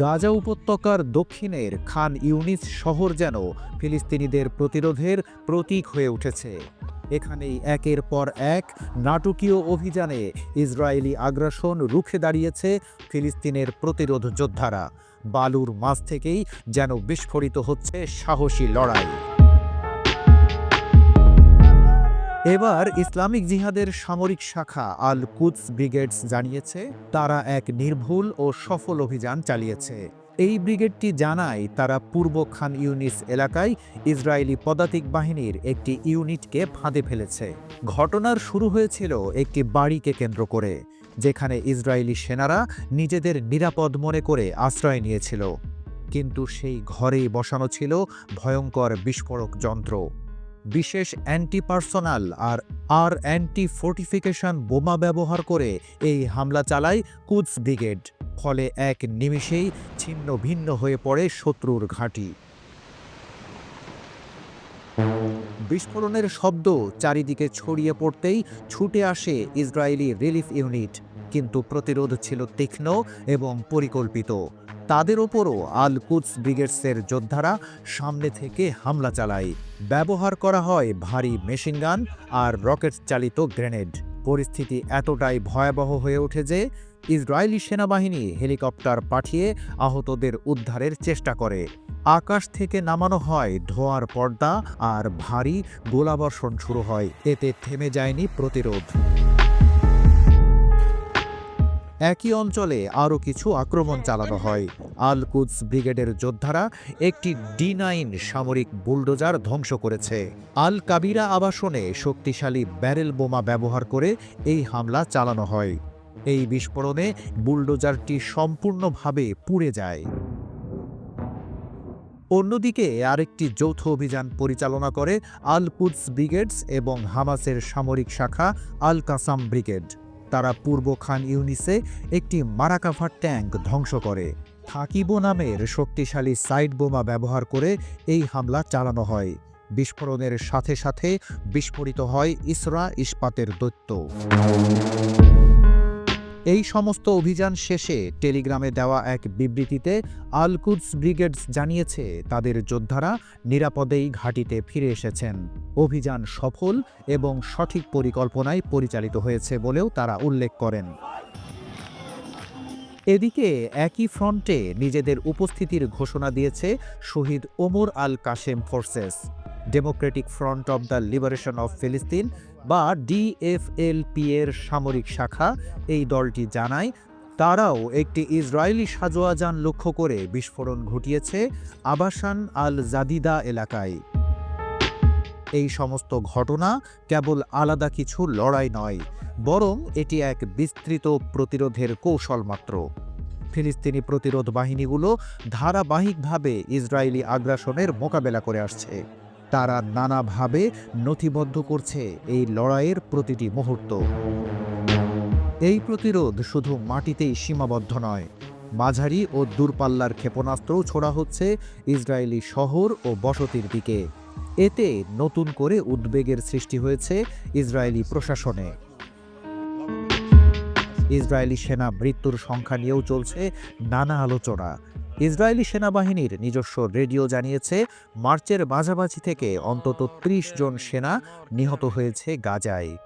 গাজা উপত্যকার দক্ষিণের খান ইউনিস শহর যেন ফিলিস্তিনিদের প্রতিরোধের প্রতীক হয়ে উঠেছে। এখানেই একের পর এক নাটকীয় অভিযানে ইসরায়েলি আগ্রাসন রুখে দাঁড়িয়েছে ফিলিস্তিনের প্রতিরোধ যোদ্ধারা। বালুর মাছ থেকেই যেন বিস্ফোরিত হচ্ছে সাহসী লড়াই। এবার ইসলামিক জিহাদের সামরিক শাখা আল কুদস ব্রিগেডস জানিয়েছে, তারা এক নির্ভুল ও সফল অভিযান চালিয়েছে। এই ব্রিগেডটি জানায়, তারা পূর্ব খান ইউনিস এলাকায় ইসরায়েলি পদাতিক বাহিনীর একটি ইউনিটকে ফাঁদে ফেলেছে। ঘটনার শুরু হয়েছিল একটি বাড়িকে কেন্দ্র করে, যেখানে ইসরায়েলি সেনারা নিজেদের নিরাপদ মনে করে আশ্রয় নিয়েছিল। কিন্তু সেই ঘরেই বসানো ছিল ভয়ঙ্কর বিস্ফোরক যন্ত্র। বিশেষ অ্যান্টি পার্সোনাল আর আর অ্যান্টি ফোর্টিফিকেশন বোমা ব্যবহার করে এই হামলা চালায় কুদস ব্রিগেড, ফলে এক নিমিষেই ছিন্ন ভিন্ন হয়ে পড়ে শত্রুর ঘাঁটি। বিস্ফোরণের শব্দ চারিদিকে ছড়িয়ে পড়তেই ছুটে আসে ইসরায়েলি রিলিফ ইউনিট কিন্তু প্রতিরোধ ছিল তীক্ষ্ণ এবং পরিকল্পিত। তাদের ওপরও আল কুদস ব্রিগেডসের যোদ্ধারা সামনে থেকে হামলা চালায়। ব্যবহার করা হয় ভারী মেশিনগান আর রকেট চালিত গ্রেনেড। পরিস্থিতি এতটাই ভয়াবহ হয়ে ওঠে যে ইসরায়েলি সেনাবাহিনী হেলিকপ্টার পাঠিয়ে আহতদের উদ্ধারের চেষ্টা করে। আকাশ থেকে নামানো হয় ধোঁয়ার পর্দা আর ভারী গোলাবর্ষণ শুরু হয়। এতে থেমে যায়নি প্রতিরোধ। একই অঞ্চলে আরও কিছু আক্রমণ চালানো হয়। আল কুদস ব্রিগেডের যোদ্ধারা একটি ডি নাইন সামরিক বুলডোজার ধ্বংস করেছে। আল কাবিরা আবাসনে শক্তিশালী ব্যারেল বোমা ব্যবহার করে এই হামলা চালানো হয়। এই বিস্ফোরণে বুলডোজারটি সম্পূর্ণভাবে পুড়ে যায়। অন্যদিকে আরেকটি যৌথ অভিযান পরিচালনা করে আল কুদস ব্রিগেডস এবং হামাসের সামরিক শাখা আল কাসাম ব্রিগেড। তারা পূর্ব খান ইউনিসে একটি মারাকাভার ট্যাঙ্ক ধ্বংস করে। থাকিবো নামের শক্তিশালী সাইড বোমা ব্যবহার করে এই হামলা চালানো হয়। বিস্ফোরণের সাথে সাথে বিস্ফোরিত হয় ইসরা ইস্পাতের দৈত্য। এই সমস্ত অভিযান শেষে টেলিগ্রামে দেওয়া এক বিবৃতিতে আলকুদস ব্রিগেডস জানিয়েছে, তাদের যোদ্ধারা নিরাপদেই ঘাঁটিতে ফিরে এসেছেন। অভিযান সফল এবং সঠিক পরিকল্পনায় পরিচালিত হয়েছে বলেও তারা উল্লেখ করেন। এদিকে একই ফ্রন্টে নিজেদের উপস্থিতির ঘোষণা দিয়েছে Shaheed Omar al Qassem Forces. Democratic Front of the Liberation of ফিলিস্তিন বা ডিএফএলপি এর সামরিক শাখা এই দলটি জানায়, তারাও একটি ইসরায়েলি সাজোয়াজান লক্ষ্য করে বিস্ফোরণ ঘটিয়েছে আবাসান আল জাদিদা এলাকায়। এই সমস্ত ঘটনা কেবল আলাদা কিছু লড়াই নয়, বরং এটি এক বিস্তৃত প্রতিরোধের কৌশল মাত্র। ফিলিস্তিনি প্রতিরোধ বাহিনীগুলো ধারাবাহিকভাবে ইসরায়েলি আগ্রাসনের মোকাবেলা করে আসছে। তারা নানাভাবে নথিবদ্ধ করছে এই লড়াইয়ের প্রতিটি মুহূর্ত। এই প্রতিরোধ শুধু মাটিতেই সীমাবদ্ধ নয়, মাঝারি ও দূরপাল্লার ক্ষেপণাস্ত্রও ছোড়া হচ্ছে ইসরায়েলি শহর ও বসতির দিকে। এতে নতুন করে উদ্বেগের সৃষ্টি হয়েছে ইসরায়েলি প্রশাসনে। ইসরায়েলি সেনা মৃত্যুর সংখ্যা নিয়েও চলছে নানা আলোচনা। ইসরায়েলি সেনাবাহিনীর নিজস্ব রেডিও জানিয়েছে, মার্চের মাঝামাঝি থেকে অন্তত ত্রিশ জন সেনা নিহত হয়েছে গাজায়।